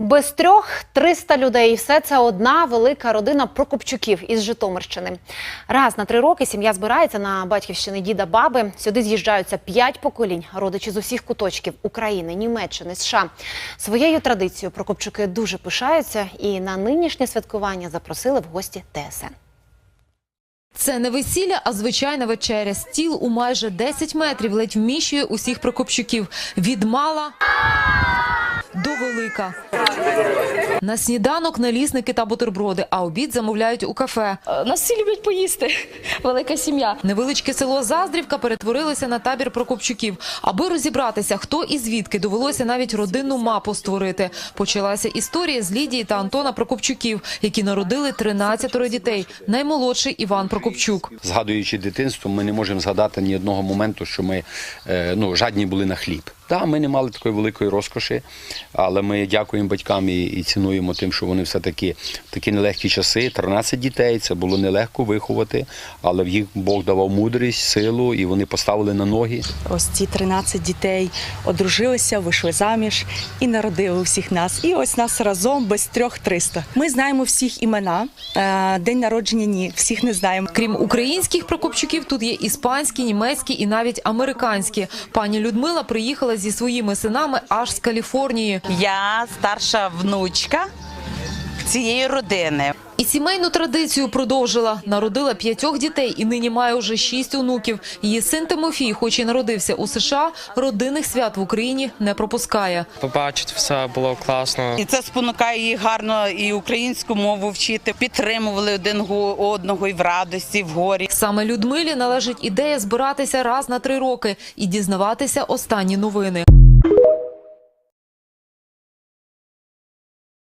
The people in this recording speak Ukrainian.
Без трьох 300 людей. Все це одна велика родина Прокопчуків із Житомирщини. Раз на три роки сім'я збирається на батьківщини діда баби. Сюди з'їжджаються п'ять поколінь, родичі з усіх куточків України, Німеччини, США. Своєю традицією Прокопчуки дуже пишаються і на нинішнє святкування запросили в гості ТСН. Це не весілля, а звичайна вечеря. Стіл у майже 10 метрів ледь вміщує усіх прокопчуків. Від мала до велика. На сніданок налісники та бутерброди, а обід замовляють у кафе. Нас всі люблять поїсти. Велика сім'я. Невеличке село Заздрівка перетворилося на табір прокопчуків. Аби розібратися, хто і звідки, довелося навіть родинну мапу створити. Почалася історія з Лідії та Антона Прокопчуків, які народили 13 дітей. Наймолодший Іван Прокопчук. Згадуючи дитинство, ми не можемо згадати ні одного моменту, що ми е, ну, жадні були на хліб. Так, ми не мали такої великої розкоші, але ми дякуємо батькам і, і цінуємо тим, що вони все-таки в такі нелегкі часи. 13 дітей, це було нелегко виховати, але в їх Бог давав мудрість, силу, і вони поставили на ноги. Ось ці 13 дітей одружилися, вийшли заміж і народили усіх нас. І ось нас разом без трьох 300. Ми знаємо всіх імена. Е, День народження ні, всіх не знаємо. Крім українських прокопчуків, тут є іспанські, німецькі і навіть американські. Пані Людмила приїхала зі своїми синами аж з Каліфорнії. Я старша внучка цієї родини. І сімейну традицію продовжила. Народила п'ятьох дітей і нині має уже шість онуків. Її син Тимофій, хоч і народився у США, родинних свят в Україні не пропускає. Побачити все було класно. І це спонукає їх гарно і українську мову вчити. Підтримували один одного і в радості, і в горі. Саме Людмилі належить ідея збиратися раз на три роки і дізнаватися останні новини.